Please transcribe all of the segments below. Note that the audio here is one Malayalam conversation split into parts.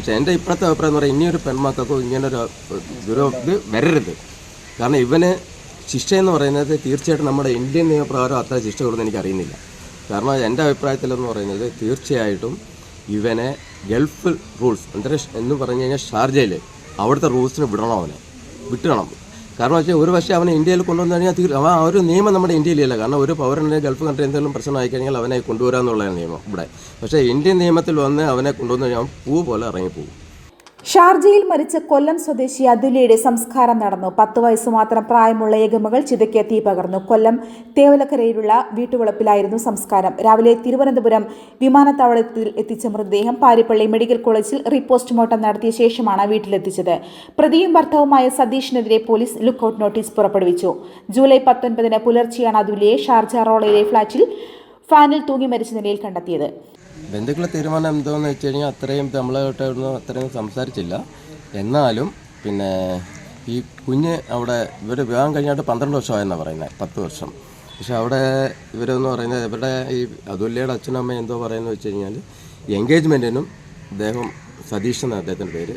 പക്ഷേ എന്റെ ഇപ്പോഴത്തെ അഭിപ്രായം എന്ന് പറയുന്നത് ഇനിയൊരു പെൺമക്കൾക്കോ ഇങ്ങനൊരു ദുരോ വരരുത്. കാരണം ഇവന് ശിക്ഷ എന്ന് പറയുന്നത് തീർച്ചയായിട്ടും നമ്മുടെ ഇന്ത്യൻ നിയമപ്രകാരം അത്ര ശിക്ഷ കൊടുന്ന് എനിക്കറിയുന്നില്ല. കാരണം എന്റെ അഭിപ്രായത്തിലെന്ന് പറയുന്നത് തീർച്ചയായിട്ടും ഇവനെ ഗൾഫ് റൂൾസ് എന്താ എന്ന് പറഞ്ഞു കഴിഞ്ഞാൽ ഷാർജയിൽ അവിടുത്തെ റൂൾസിന് വിടണം അവനെ. വിട്ടണം. കാരണം വെച്ചാൽ ഒരു പക്ഷേ അവനെ ഇന്ത്യയിൽ കൊണ്ടുവന്നു കഴിഞ്ഞാൽ ആ ഒരു നിയമം നമ്മുടെ ഇന്ത്യയിലല്ല. കാരണം ഒരു പൗരനെ ഗൾഫ് കൺട്രി എന്തെങ്കിലും പ്രശ്നമായി കഴിഞ്ഞാൽ അവനെ കൊണ്ടുവരാമെന്നുള്ളതാണ് നിയമം ഇവിടെ. പക്ഷേ ഇന്ത്യൻ നിയമത്തിൽ വന്ന് അവനെ കൊണ്ടുവന്നു കഴിഞ്ഞാൽ പൂ പോലെ ഇറങ്ങിപ്പോകും. ഷാർജയിൽ മരിച്ച കൊല്ലം സ്വദേശി അതുല്യയുടെ സംസ്കാരം നടന്നു. പത്ത് വയസ്സ് മാത്രം പ്രായമുള്ള ഏകമകൾ ചിതയ്ക്ക് തീ പകർന്നു. കൊല്ലം തേവലക്കരയിലുള്ള വീട്ടുവളപ്പിലായിരുന്നു സംസ്കാരം. രാവിലെ തിരുവനന്തപുരം വിമാനത്താവളത്തിൽ എത്തിച്ച മൃതദേഹം പാരിപ്പള്ളി മെഡിക്കൽ കോളേജിൽ റീപോസ്റ്റ്മോർട്ടം നടത്തിയ ശേഷമാണ് വീട്ടിലെത്തിച്ചത്. പ്രതിയും ഭർത്താവുമായ സതീഷിനെതിരെ പോലീസ് ലുക്കൌട്ട് നോട്ടീസ് പുറപ്പെടുവിച്ചു. ജൂലൈ പത്തൊൻപതിന് പുലർച്ചെയാണ് അതുല്യയെ ഷാർജ റോളയിലെ ഫ്ളാറ്റിൽ ഫാനിൽ തൂങ്ങി മരിച്ച നിലയിൽ കണ്ടെത്തിയത്. ബന്ധുക്കളെ തീരുമാനം എന്തോന്ന് വെച്ച് കഴിഞ്ഞാൽ അത്രയും നമ്മളായിട്ടൊന്നും അത്രയും സംസാരിച്ചില്ല. എന്നാലും പിന്നെ ഈ കുഞ്ഞ് അവിടെ ഇവർ വിവാഹം കഴിഞ്ഞിട്ട് പന്ത്രണ്ട് വർഷമായെന്നാണ് പറയുന്നത് പത്ത് വർഷം. പക്ഷെ അവിടെ ഇവരെന്ന് പറയുന്നത് ഇവരുടെ ഈ അതുല്യയുടെ അച്ഛനമ്മ എന്തോ പറയുന്നത് വെച്ച് കഴിഞ്ഞാൽ എൻഗേജ്മെന്റിനും അദ്ദേഹം സതീഷ് എന്ന അദ്ദേഹത്തിന്റെ പേര്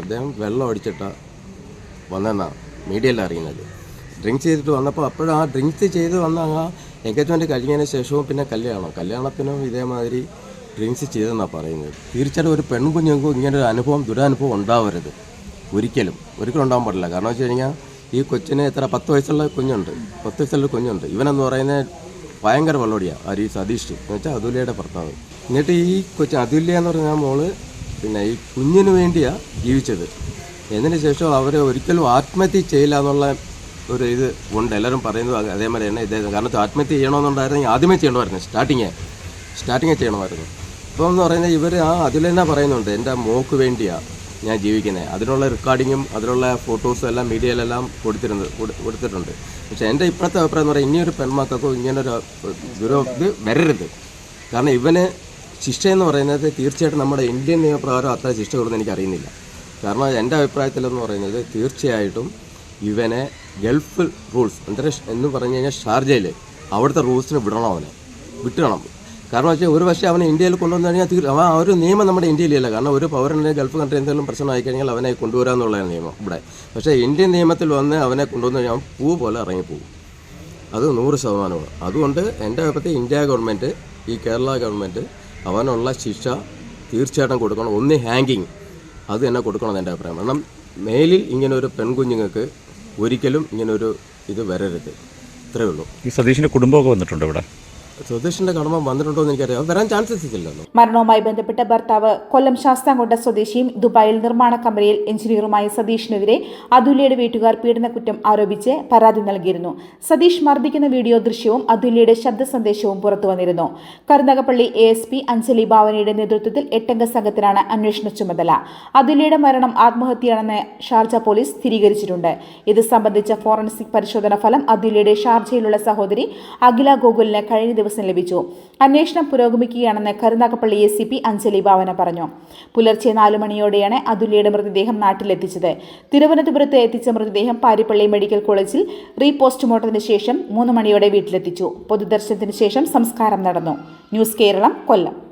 അദ്ദേഹം വെള്ളം അടിച്ചിട്ടാണ് വന്നെന്നാണ് മീഡിയയിൽ അറിയുന്നത്. ഡ്രിങ്ക്സ് ചെയ്തിട്ട് വന്നപ്പോൾ അപ്പോഴും ആ ഡ്രിങ്ക്സ് ചെയ്ത് വന്ന ആ എൻഗേജ്മെന്റ് കഴിഞ്ഞതിന് ശേഷവും പിന്നെ കല്യാണം കല്യാണത്തിനും ഇതേമാതിരി ഡ്രിങ്ക്സ് ചെയ്തെന്നാണ് പറയുന്നത്. തീർച്ചയായിട്ടും ഒരു പെൺകുഞ്ഞുങ്ങൾക്കും ഇങ്ങനെ ഒരു അനുഭവം ദുരനുഭവം ഉണ്ടാവരുത്. ഒരിക്കലും. ഒരിക്കലും ഉണ്ടാകാൻ പാടില്ല. കാരണം വെച്ച് കഴിഞ്ഞാൽ ഈ കൊച്ചിന് എത്ര പത്ത് വയസ്സുള്ള കുഞ്ഞുണ്ട്. പത്ത് വയസ്സുള്ള കുഞ്ഞുണ്ട്. ഇവനെന്ന് പറയുന്ന ഭയങ്കര വെള്ളോടിയാണ് ആ ഈ സതീഷ് എന്ന് വെച്ചാൽ അതുല്യയുടെ ഭർത്താവ്. എന്നിട്ട് ഈ കൊച്ചു അതുല്യ എന്ന് പറഞ്ഞ മോൾ പിന്നെ ഈ കുഞ്ഞിന് വേണ്ടിയാണ് ജീവിച്ചത്. എന്നതിന് ശേഷം അവർ ഒരിക്കലും ആത്മഹത്യ ചെയ്യില്ല എന്നുള്ള ഒരു ഇത് ഉണ്ട്. എല്ലാവരും പറയുന്നത് അത് അതേമാതിരി തന്നെ ഇദ്ദേഹം. കാരണം ആത്മഹത്യ ചെയ്യണമെന്നുണ്ടായിരുന്നെങ്കിൽ ആദ്യമേ ചെയ്യണമായിരുന്നു സ്റ്റാർട്ടിങ്ങേ. സ്റ്റാർട്ടിങ്ങേ ചെയ്യണമായിരുന്നു. ഇപ്പോൾ എന്ന് പറയുന്നത് ഇവർ ആ അതിൽ തന്നെ പറയുന്നുണ്ട് എന്റെ മോക്ക് വേണ്ടിയാണ് ഞാൻ ജീവിക്കുന്നത് അതിനുള്ള റെക്കോർഡിങ്ങും അതിനുള്ള ഫോട്ടോസും എല്ലാം മീഡിയയിലെല്ലാം കൊടുത്തിരുന്നത് കൊടുത്തിട്ടുണ്ട്. പക്ഷേ എന്റെ ഇപ്പോഴത്തെ അഭിപ്രായം എന്ന് പറയുന്നത് ഇനിയൊരു പെൺമക്കൾക്കോ ഇങ്ങനൊരു ദുരോ ഇത് വരരുത്. കാരണം ഇവന് ശിക്ഷ എന്ന് പറയുന്നത് തീർച്ചയായിട്ടും നമ്മുടെ ഇന്ത്യൻ നിയമപ്രകാരം അത്ര ശിക്ഷ എനിക്ക് അറിയുന്നില്ല കാരണം എന്റെ അഭിപ്രായത്തിലെന്ന് പറയുന്നത് തീർച്ചയായിട്ടും ഇവനെ ഗൾഫ് റൂൾസ് എന്താ എന്ന് പറഞ്ഞു കഴിഞ്ഞാൽ ഷാർജയിൽ അവിടുത്തെ റൂൾസിന് വിടണം അവനെ. വിട്ടണം കാരണം വെച്ചാൽ ഒരു പക്ഷേ അവനെ ഇന്ത്യയിൽ കൊണ്ടുവന്നു കഴിഞ്ഞാൽ ആ ഒരു നിയമം നമ്മുടെ ഇന്ത്യയിലല്ല. കാരണം ഒരു പൗരനെ ഗൾഫ് കൺട്രി എന്തെങ്കിലും പ്രശ്നമായി കഴിഞ്ഞാൽ അവനെ കൊണ്ടുവരാമെന്നുള്ളതാണ് നിയമം ഇവിടെ. പക്ഷേ ഇന്ത്യൻ നിയമത്തിൽ വന്ന് അവനെ കൊണ്ടുവന്നു കഴിഞ്ഞാൽ പൂ പോലെ ഇറങ്ങിപ്പോകും. അത് നൂറ് ശതമാനമാണ്. അതുകൊണ്ട് എന്റെ അഭിപ്രായത്തിൽ ഇന്ത്യ ഗവൺമെന്റ് ഈ കേരള ഗവൺമെന്റ് അവനുള്ള ശിക്ഷ തീർച്ചയായിട്ടും കൊടുക്കണം. ഒന്ന് ഹാങ്കിങ് അത് തന്നെ കൊടുക്കണം എന്റെ അഭിപ്രായം. കാരണം മേലിൽ ഇങ്ങനെ ഒരു പെൺകുഞ്ഞുങ്ങൾക്ക് ഒരിക്കലും ഇങ്ങനൊരു ഇത് വരരുത്. ഇത്രയേ ഉള്ളൂ. ഈ സതീഷിന്റെ കുടുംബമൊക്കെ വന്നിട്ടുണ്ട് ഇവിടെ? സ്വദേശിന്റെ കടമ എന്ന് എനിക്കറിയാം. വരാൻ ചാൻസസ് ഇല്ലല്ലോ മരണവുമായി ബന്ധപ്പെട്ട ഭർത്താവ് കൊല്ലം ശാസ്താംകോട്ട സ്വദേശിയും ദുബായിൽ നിർമ്മാണ കമ്പനിയിൽ എഞ്ചിനീയറുമായ സതീഷിനെതിരെ അതുല്യയുടെ വീട്ടുകാർ പീഡനക്കുറ്റം ആരോപിച്ച് പരാതി നൽകിയിരുന്നു. സതീഷ് മർദ്ദിക്കുന്ന വീഡിയോ ദൃശ്യവും അതുല്യയുടെ ശബ്ദ സന്ദേശവും പുറത്തു വന്നിരുന്നു. Karunagappally A S P Anjali ഭാവനയുടെ നേതൃത്വത്തിൽ എട്ടംഗ സംഘത്തിനാണ് അന്വേഷണ ചുമതല. അതുല്യയുടെ മരണം ആത്മഹത്യയാണെന്ന് ഷാർജ പോലീസ് സ്ഥിരീകരിച്ചിട്ടുണ്ട്. ഇത് സംബന്ധിച്ച ഫോറൻസിക് പരിശോധന ഫലം അതുല്യയുടെ ഷാർജയിലുള്ള സഹോദരി അഖില ഗോകുലിന് കഴിഞ്ഞ ദിവസം ലഭിച്ചു. അന്വേഷണം പുരോഗമിക്കുകയാണെന്ന് Karunagappally S C P Anjali Bhavana പറഞ്ഞു. പുലർച്ചെ നാലു മണിയോടെയാണ് അതുല്യയുടെ മൃതദേഹം നാട്ടിലെത്തിച്ചത്. തിരുവനന്തപുരത്ത് എത്തിച്ച മൃതദേഹം പാരിപ്പള്ളി മെഡിക്കൽ കോളേജിൽ റീപോസ്റ്റ്മോർട്ടത്തിന് ശേഷം മൂന്ന് മണിയോടെ വീട്ടിലെത്തിച്ചു. പൊതുദർശനത്തിന് ശേഷം സംസ്കാരം നടന്നു. ന്യൂസ് കേരളം കൊല്ലം.